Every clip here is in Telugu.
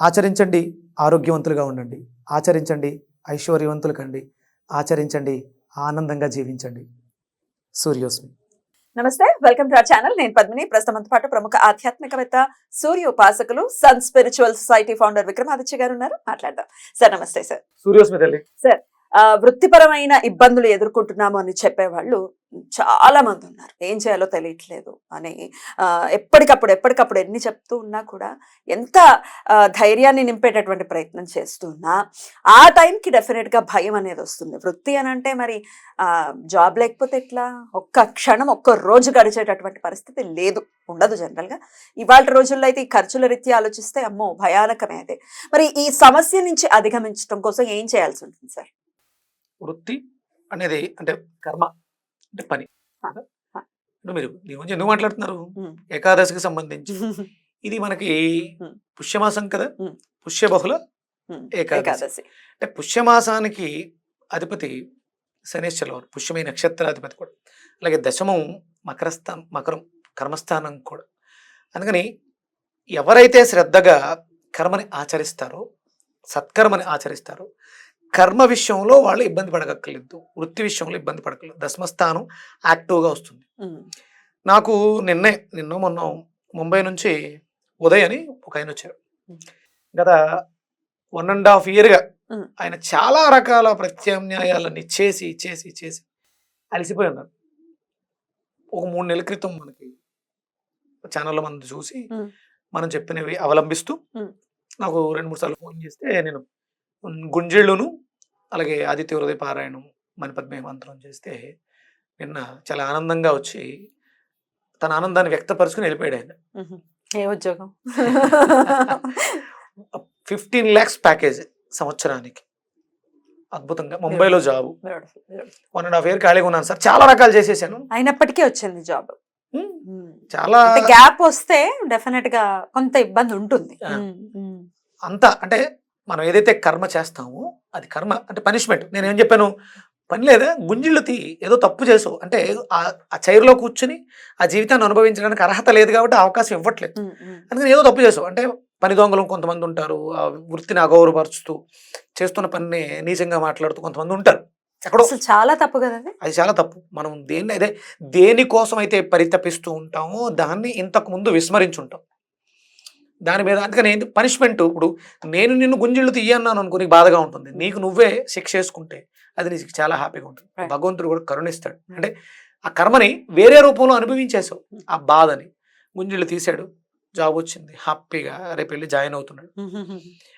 ఆచరించండి ఆరోగ్యవంతులుగా ఉండండి. ఆచరించండి ఐశ్వర్యవంతులు కండి ఆచరించండి ఆనందంగా జీవించండి. సూర్యోస్మి. నమస్తే వెల్కమ్ టు అవర్ ఛానల్. నేను పద్మిని. ప్రస్తుతం మనతో పాటు ప్రముఖ ఆధ్యాత్మికవేత్త సూర్య ఉపాసకులు Sun Spiritual Society founder Vikramaditya గారు ఉన్నారు. మాట్లాడదాం. సార్ నమస్తే సార్. సూర్యోస్మి తల్లి. ఆ, వృత్తిపరమైన ఇబ్బందులు ఎదుర్కొంటున్నాము అని చెప్పేవాళ్ళు చాలా మంది ఉన్నారు. ఏం చేయాలో తెలియట్లేదు అని ఎప్పటికప్పుడు ఎప్పటికప్పుడు ఎన్ని చెప్తూ ఉన్నా కూడా ఎంత ధైర్యాన్ని నింపేటటువంటి ప్రయత్నం చేస్తున్నా ఆ టైంకి డెఫినెట్గా భయం అనేది వస్తుంది. వృత్తి అని అంటే మరి జాబ్ లేకపోతే ఎట్లా? ఒక్క క్షణం ఒక్క రోజు గడిచేటటువంటి పరిస్థితి లేదు. ఉండదు జనరల్గా. ఇవాళ రోజుల్లో అయితే ఈ ఖర్చుల రీత్యా ఆలోచిస్తే అమ్మో భయానకమే అదే. మరి ఈ సమస్య నుంచి అధిగమించడం కోసం ఏం చేయాల్సి ఉంటుంది సార్? వృత్తి అనేది అంటే కర్మ అంటే పని. మీరు దీని గురించి ఎందుకు మాట్లాడుతున్నారు. ఏకాదశికి సంబంధించి. ఇది మనకి. పుష్యమాసం కదా. పుష్యబహుళ ఏకాదశి. అంటే పుష్యమాసానికి అధిపతి శనేశ్వరుల వారు పుష్యమి నక్షత్రాధిపతి కూడా. అలాగే దశమం మకరస్థానం మకరం కర్మస్థానం కూడా. అందుకని ఎవరైతే శ్రద్ధగా కర్మని ఆచరిస్తారో సత్కర్మని ఆచరిస్తారో కర్మ విషయంలో వాళ్ళు ఇబ్బంది పడగక్కర్లేదు వృత్తి విషయంలో ఇబ్బంది పడక్కర్లేదు దశమస్థానం యాక్టివ్గా వస్తుంది నాకు నిన్నే నిన్న మొన్న ముంబై నుంచి ఉదయ్ అని ఒక ఆయన వచ్చారు. గత వన్ అండ్ హాఫ్ ఇయర్గా. ఆయన చాలా రకాల ప్రత్యామ్నాయాలన్నీ చేసి చేసి చేసి అలసిపోయి ఉన్నారు ఒక మూడు నెలల క్రితం మనకి ఛానల్లో మనం చూసి. మనం చెప్పినవి అవలంబిస్తూ. నాకు రెండు మూడు సార్లు ఫోన్ చేస్తే నేను గుంజేళ్ళును అలాగే ఆదిత్య హృదయ పారాయణం మణిపద్మే మంత్రం చేస్తే నిన్న చాలా ఆనందంగా వచ్చి తన ఆనందాన్ని వ్యక్తపరుచుకుని వెళ్ళిపోయాడు ఆయన. ఏ ఉద్యోగం? ఫిఫ్టీన్ ల్యాక్స్ ప్యాకేజ్ సంవత్సరానికి. అద్భుతంగా. ముంబైలో job. One and half year ఖాళీగా ఉన్నాను సార్. చాలా రకాలు చేసేసాను. అయినప్పటికీ వచ్చింది జాబ్. చాలా గ్యాప్ వస్తే డెఫినెట్గా కొంత ఇబ్బంది ఉంటుంది. అంత అంటే మనం ఏదైతే కర్మ చేస్తామో అది కర్మ అంటే పనిష్మెంట్ నేను ఏం చెప్పాను? పని లేదా? గుంజిళ్ళు తీ ఏదో తప్పు చేసావు. అంటే ఆ- చైర్లో కూర్చుని ఆ జీవితాన్ని అనుభవించడానికి అర్హత లేదు కాబట్టి అవకాశం ఇవ్వట్లేదు. అందుకని ఏదో తప్పు చేసావు. అంటే పని దొంగలు కొంతమంది ఉంటారు ఆ వృత్తిని అగౌరవపరుచుతూ చేస్తున్న పనిని నీచంగా మాట్లాడుతూ కొంతమంది ఉంటారు. ఎక్కడో. చాలా తప్పు కదా అది? అది చాలా తప్పు. మనం దేన్ని అదే దేనికోసం అయితే పరితపిస్తూ ఉంటామో దాన్ని ఇంతకు ముందు విస్మరించుంటాం. దాని మీద అందుకని ఏంటి పనిష్మెంట్ ఇప్పుడు నేను నిన్ను గుంజిళ్ళు తీయన్నాను అనుకో నీకు బాధగా ఉంటుంది. నీకు నువ్వే శిక్ష వేసుకుంటే అది నీకు చాలా హ్యాపీగా ఉంటుంది. భగవంతుడు కూడా కరుణిస్తాడు. అంటే ఆ కర్మని వేరే రూపంలో అనుభవించేసావు ఆ బాధని. గుంజిళ్ళు తీసాడు జాబ్ వచ్చింది హ్యాపీగా రేపు వెళ్ళి జాయిన్ అవుతున్నాడు.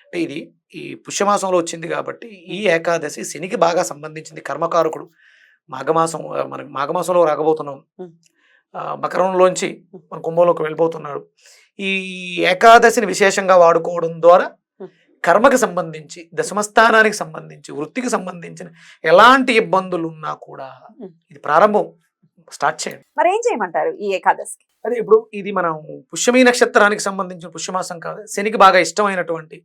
అంటే ఇది ఈ పుష్యమాసంలో వచ్చింది కాబట్టి ఈ ఏకాదశి శనికి బాగా సంబంధించింది కర్మకారకుడు. మాఘమాసం మన మాఘమాసంలో రాకబోతున్నాం. Hmm. మకరంలోంచి మన కుంభంలోకి వెళ్ళిపోతున్నాడు. ఈ ఏకాదశిని విశేషంగా వాడుకోవడం ద్వారా. కర్మకి సంబంధించి దశమస్థానానికి సంబంధించి వృత్తికి సంబంధించిన ఎలాంటి ఇబ్బందులు ఉన్నా కూడా. ఇది ప్రారంభం. స్టార్ట్ చేయండి. మరి ఏం చేయమంటారు ఈ ఏకాదశికి? అదే ఇప్పుడు ఇది మనం పుష్యమీ నక్షత్రానికి సంబంధించిన పుష్యమాసం కాదు. శనికి బాగా ఇష్టమైనటువంటి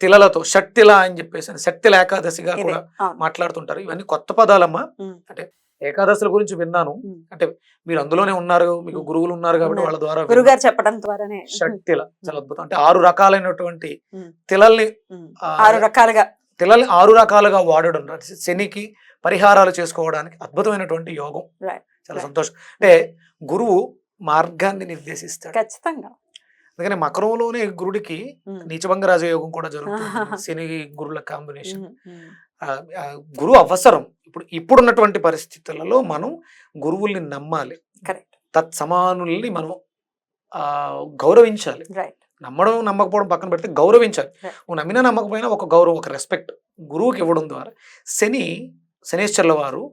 తిలలతో షట్తిల అని చెప్పేసి షట్తిల ఏకాదశిగా కూడా. మాట్లాడుతుంటారు. ఇవన్నీ కొత్త పదాలమ్మా. అంటే ఏకాదశుల గురించి విన్నాను. అంటే మీరు అందులోనే ఉన్నారు మీకు గురువులు ఉన్నారు కాబట్టి. వాళ్ళ ద్వారా గురుగారు చెప్పడం ద్వారానే. షట్తిల చాలా అద్భుతం. అంటే ఆరు రకాలైనటువంటి. తిలల్ని ఆరు రకాలుగా. తిలల్ని ఆరు రకాలుగా వాడడం శనికి పరిహారాలు చేసుకోవడానికి అద్భుతమైనటువంటి యోగం. చాలా. సంతోషం. అంటే గురువు మార్గాన్ని నిర్దేశిస్తాడు. ఖచ్చితంగా. అందుకని మకరంలోనే గురుడికి నీచభంగ రాజయోగం కూడా జరుగుతుంది. శని గురుల కాంబినేషన్. గురువు అవసరం. ఇప్పుడు ఇప్పుడున్నటువంటి పరిస్థితులలో మనం గురువుల్ని నమ్మాలి. తత్సమానుల్ని మనం గౌరవించాలి. నమ్మడం నమ్మకపోవడం పక్కన పెడితే గౌరవించాలి. నువ్వు నమ్మినా నమ్మకపోయినా ఒక గౌరవం ఒక రెస్పెక్ట్ గురువుకి ఇవ్వడం ద్వారా. శని శనేశ్వర్ల వారు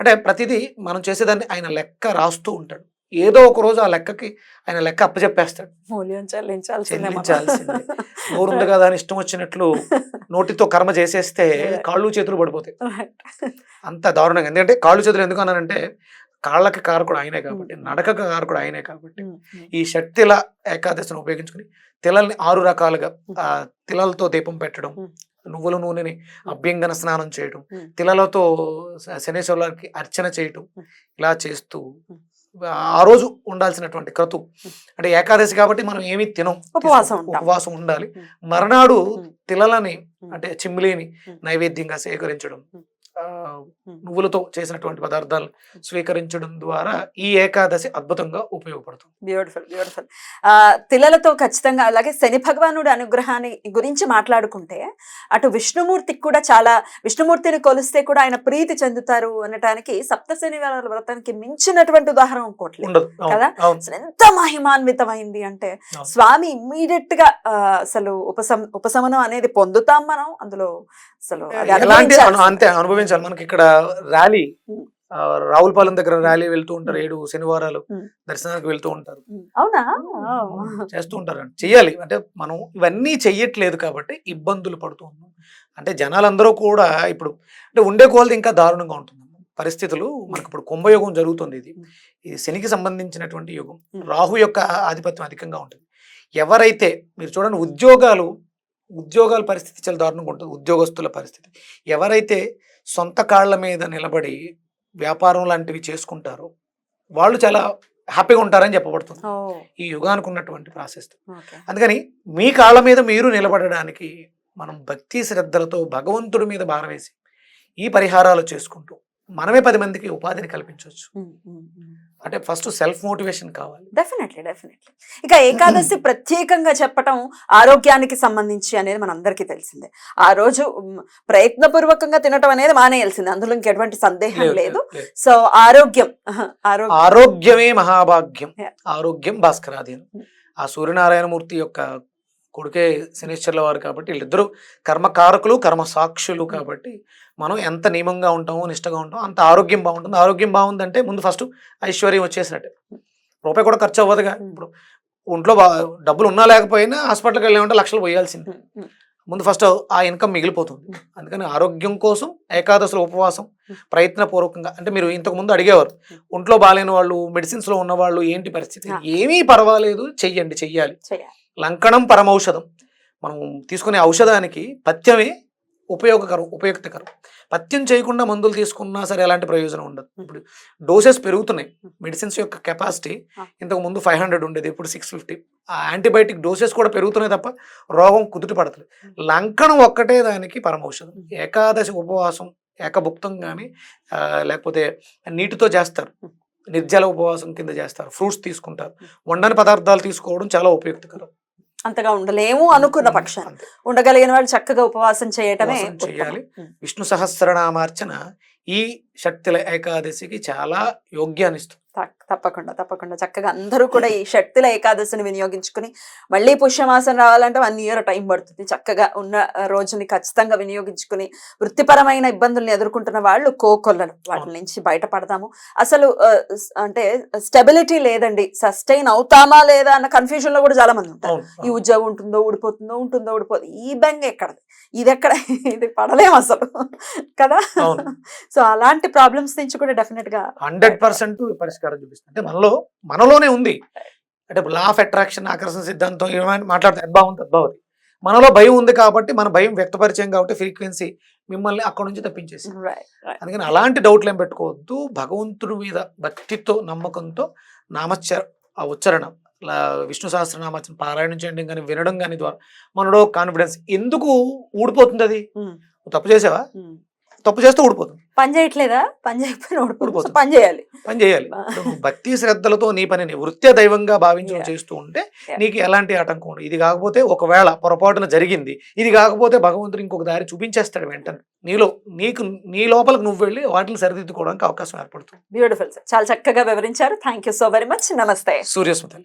అంటే ప్రతిదీ మనం చేసేదాన్ని ఆయన లెక్క రాస్తూ ఉంటాడు. ఏదో ఒక రోజు ఆ లెక్కకి ఆయన లెక్క అప్పచెప్పేస్తాడు మూల్యం చెల్లించాల్సిందే నోరుంది కదా అని ఇష్టం వచ్చినట్లు నోటితో కర్మ చేసేస్తే కాళ్ళు చేతులు పడిపోతాయి. అంత దారుణంగా ఎందుకంటే కాళ్ళు చేతులు ఎందుకు అన్నానంటే కాళ్ళకి కారకుడు ఆయనే కాబట్టి నడకకు కారకుడు ఆయనే కాబట్టి ఉమ్, ఉమ్. ఈ షట్తిల ఏకాదశిని ఉపయోగించుకుని తిలల్ని ఆరు రకాలుగా ఆ తిలలతో దీపం పెట్టడం Hmm. నువ్వుల నూనెని అభ్యంగన స్నానం చేయడం Hmm. తిలలతో శనేశ్వరులకి అర్చన చేయటం Hmm. ఇలా చేస్తూ Hmm. ఆ రోజు ఉండాల్సినటువంటి క్రతు అంటే ఏకాదశి కాబట్టి మనం ఏమీ తినం ఉపవాసం. ఉపవాసం ఉండాలి. మర్నాడు. తిలలని. అంటే చిమ్మిలిని Hmm. నైవేద్యంగా సేకరించడం. నువ్వులతో చేసినటువంటి పదార్థాలు స్వీకరించడం ద్వారా ఈ ఏకాదశి అద్భుతంగా ఉపయోగపడుతుంది. Beautiful beautiful. తిలలతో ఖచ్చితంగా అలాగే శని భగవానుడి అనుగ్రహాన్ని గురించి మాట్లాడుకుంటే అటు విష్ణుమూర్తికి కూడా చాలా విష్ణుమూర్తిని కొలిస్తే కూడా ఆయన ప్రీతి చెందుతారు అనటానికి సప్త శనివారాల వ్రతానికి మించినటువంటి ఉదాహరణ ఇంకోటి కదా? ఎంత మహిమాన్వితమైంది అంటే. స్వామి ఇమ్మీడియట్గా అసలు ఉపశమ ఉపశమనం అనేది పొందుతాం మనం అందులో అసలు అది ఎలాంటి అనుభవించాలి మనకి ఇక్కడ ర్యాలీ రావులపాలెం దగ్గర ర్యాలీ వెళ్తూ ఉంటారు ఏడు శనివారాలు. దర్శనానికి వెళ్తూ ఉంటారు. అవునా? చేస్తూ ఉంటారు చెయ్యాలి. అంటే మనం ఇవన్నీ చెయ్యట్లేదు కాబట్టి ఇబ్బందులు పడుతూ ఉన్నాం. అంటే జనాలందరూ కూడా ఇప్పుడు అంటే ఉండే కోల్ది ఇంకా దారుణంగా ఉంటుంది పరిస్థితులు మనకి ఇప్పుడు కుంభయోగం జరుగుతుంది ఇది. ఇది శనికి సంబంధించినటువంటి యుగం. రాహు యొక్క ఆధిపత్యం అధికంగా ఉంటుంది. ఎవరైతే మీరు చూడండి ఉద్యోగాలు ఉద్యోగాల పరిస్థితి చాలా దారుణంగా ఉంటుంది. ఉద్యోగస్తుల పరిస్థితి. ఎవరైతే సొంత కాళ్ళ మీద నిలబడి వ్యాపారం లాంటివి చేసుకుంటారో. వాళ్ళు చాలా హ్యాపీగా ఉంటారని చెప్పబడుతుంది. ఈ యుగానికి ఉన్నటువంటి ప్రాసెస్ అందుకని మీ కాళ్ళ మీద మీరు నిలబడడానికి మనం భక్తి శ్రద్ధలతో భగవంతుడి మీద భారం వేసి ఈ పరిహారాలు చేసుకుంటూ మనమే పది మందికి ఉపాధిని కల్పించవచ్చు. అంటే ఫస్ట్ సెల్ఫ్ మోటివేషన్ కావాలి. Definitely definitely. ఇక ఏకాదశి ప్రత్యేకంగా చెప్పటం ఆరోగ్యానికి సంబంధించి అనేది మనందరికీ తెలిసిందే. ఆ రోజు ప్రయత్నపూర్వకంగా తినటం అనేది మానేయాల్సిందే. అందులో ఇంకెటువంటి సందేహం లేదు. సో ఆరోగ్యం. ఆరోగ్యం. ఆరోగ్యమే మహాభాగ్యం. ఆరోగ్యం భాస్కరాధీనం Mm. ఆ సూర్యనారాయణమూర్తి యొక్క కొడుకే శనిశ్చర్ల వారు కాబట్టి వీళ్ళిద్దరూ కర్మకారకులు కర్మ సాక్షులు కాబట్టి మనం ఎంత నియమంగా ఉంటామో నిష్టగా ఉంటామో అంత ఆరోగ్యం బాగుంటుంది. ఆరోగ్యం బాగుందంటే ముందు ఫస్ట్ ఐశ్వర్యం వచ్చేసినట్టే. రూపాయి కూడా ఖర్చు అవ్వదుగా. ఇప్పుడు ఒంట్లో బా డబ్బులు ఉన్నా లేకపోయినా హాస్పిటల్కి వెళ్ళామంటే లక్షలు పోయాల్సింది. ముందు ఫస్ట్ ఆ ఇన్కమ్ మిగిలిపోతుంది. అందుకని ఆరోగ్యం కోసం ఏకాదశుల ఉపవాసం ప్రయత్నపూర్వకంగా అంటే మీరు ఇంతకు ముందు అడిగేవారు. ఒంట్లో బాగాలేని వాళ్ళు మెడిసిన్స్లో ఉన్న వాళ్ళు ఏంటి పరిస్థితి. ఏమీ పర్వాలేదు. చెయ్యండి చెయ్యాలి. లంకణం పరమౌషధం. మనం తీసుకునే ఔషధానికి పథ్యమే ఉపయోగకరం ఉపయుక్తకరం. పథ్యం చేయకుండా మందులు తీసుకున్నా సరే ఎలాంటి ప్రయోజనం ఉండదు. ఇప్పుడు డోసెస్ పెరుగుతున్నాయి. మెడిసిన్స్ యొక్క కెపాసిటీ. ఇంతకు ముందు ఫైవ్ హండ్రెడ్ ఉండేది ఇప్పుడు సిక్స్ ఫిఫ్టీ. ఆ యాంటీబయాటిక్ డోసెస్ కూడా పెరుగుతున్నాయి తప్ప రోగం కుదుట పడతలేదు. లంకణం ఒక్కటే దానికి పరమౌషధం. ఏకాదశి ఉపవాసం ఏకభుక్తం కానీ లేకపోతే నీటితో చేస్తారు. నిర్జల ఉపవాసం కింద చేస్తారు. ఫ్రూట్స్ తీసుకుంటారు. వండని పదార్థాలు తీసుకోవడం చాలా ఉపయుక్తకరం. అంతగా ఉండలేము అనుకున్న అంతే. ఉండగలిగిన వాళ్ళు చక్కగా ఉపవాసం చేయటమే. చేయాలి. విష్ణు సహస్రనామార్చన ఈ శక్తుల ఏకాదశికి చాలా యోగ్యాన్ని ఇస్తుంది తక్- తప్పకుండా తప్పకుండా. చక్కగా అందరూ కూడా ఈ శక్తుల ఏకాదశిని వినియోగించుకుని మళ్ళీ పుష్యమాసం రావాలంటే వన్ ఇయర్ టైం పడుతుంది. చక్కగా ఉన్న రోజుని ఖచ్చితంగా వినియోగించుకుని వృత్తిపరమైన ఇబ్బందుల్ని ఎదుర్కొంటున్న వాళ్ళు కోకొల్లలు. వాటి నుంచి బయటపడదాము అసలు అంటే స్టెబిలిటీ లేదండి. సస్టైన్ అవుతామా లేదా అన్న కన్ఫ్యూజన్లో కూడా చాలా మంది ఉంటారు. ఈ ఉద్యోగం ఉంటుందో ఊడిపోతుందో ఉంటుందో ఊడిపోతుంది ఈ బెంగ ఎక్కడది? ఇది ఎక్కడ? ఇది పడలేము అసలు. కదా. సో అలాంటి ప్రాబ్లమ్స్ నుంచి కూడా డెఫినెట్గా హండ్రెడ్ పర్సెంట్ పరిష్కారం చూపిస్తుంది. అంటే మనలో మనలోనే ఉంది. అంటే లా ఆఫ్ అట్రాక్షన్ ఆకర్షణ సిద్ధాంతం ఏమైనా మాట్లాడితే అద్భావం తద్భావతి మనలో భయం ఉంది కాబట్టి మన భయం వ్యక్తపరిచయం కాబట్టి ఫ్రీక్వెన్సీ మిమ్మల్ని అక్కడ నుంచి తప్పించేసి అందుకని అలాంటి డౌట్లు ఏం పెట్టుకోవద్దు. భగవంతుడి మీద భక్తితో నమ్మకంతో నామచ్చ ఆ ఉచ్చరణ విష్ణు సహస్రనామచ్చరణ పారాయణం చేయడం కానీ వినడం కానీ ద్వారా మనలో కాన్ఫిడెన్స్ ఎందుకు ఊడిపోతుంది అది? తప్పు చేసావా? తప్పు చేస్తే ఊడిపోతుంది. పని చేయట్లేదా? పని చేయకపోయినా ఊడిపోతుంది. పని చేయాలి. పని చేయాలి. భక్తి శ్రద్ధలతో నీ పనిని వృత్య దైవంగా భావించి నువ్వు Yeah. చేస్తూ ఉంటే. నీకు ఎలాంటి ఆటంకం ఉండదు. ఇది కాకపోతే ఒకవేళ పొరపాటున జరిగింది ఇది కాకపోతే భగవంతుడు ఇంకొక దారి చూపించేస్తాడు వెంటనే. నీలో నీకు నీ లోపలికి నువ్వు వెళ్ళి వాటిని సరిదిద్దుకోవడానికి అవకాశం ఏర్పడుతుంది. బ్యూటిఫుల్ చాలా చక్కగా వివరించారు. Thank you so very much నమస్తే. సూర్యస్మతల్లి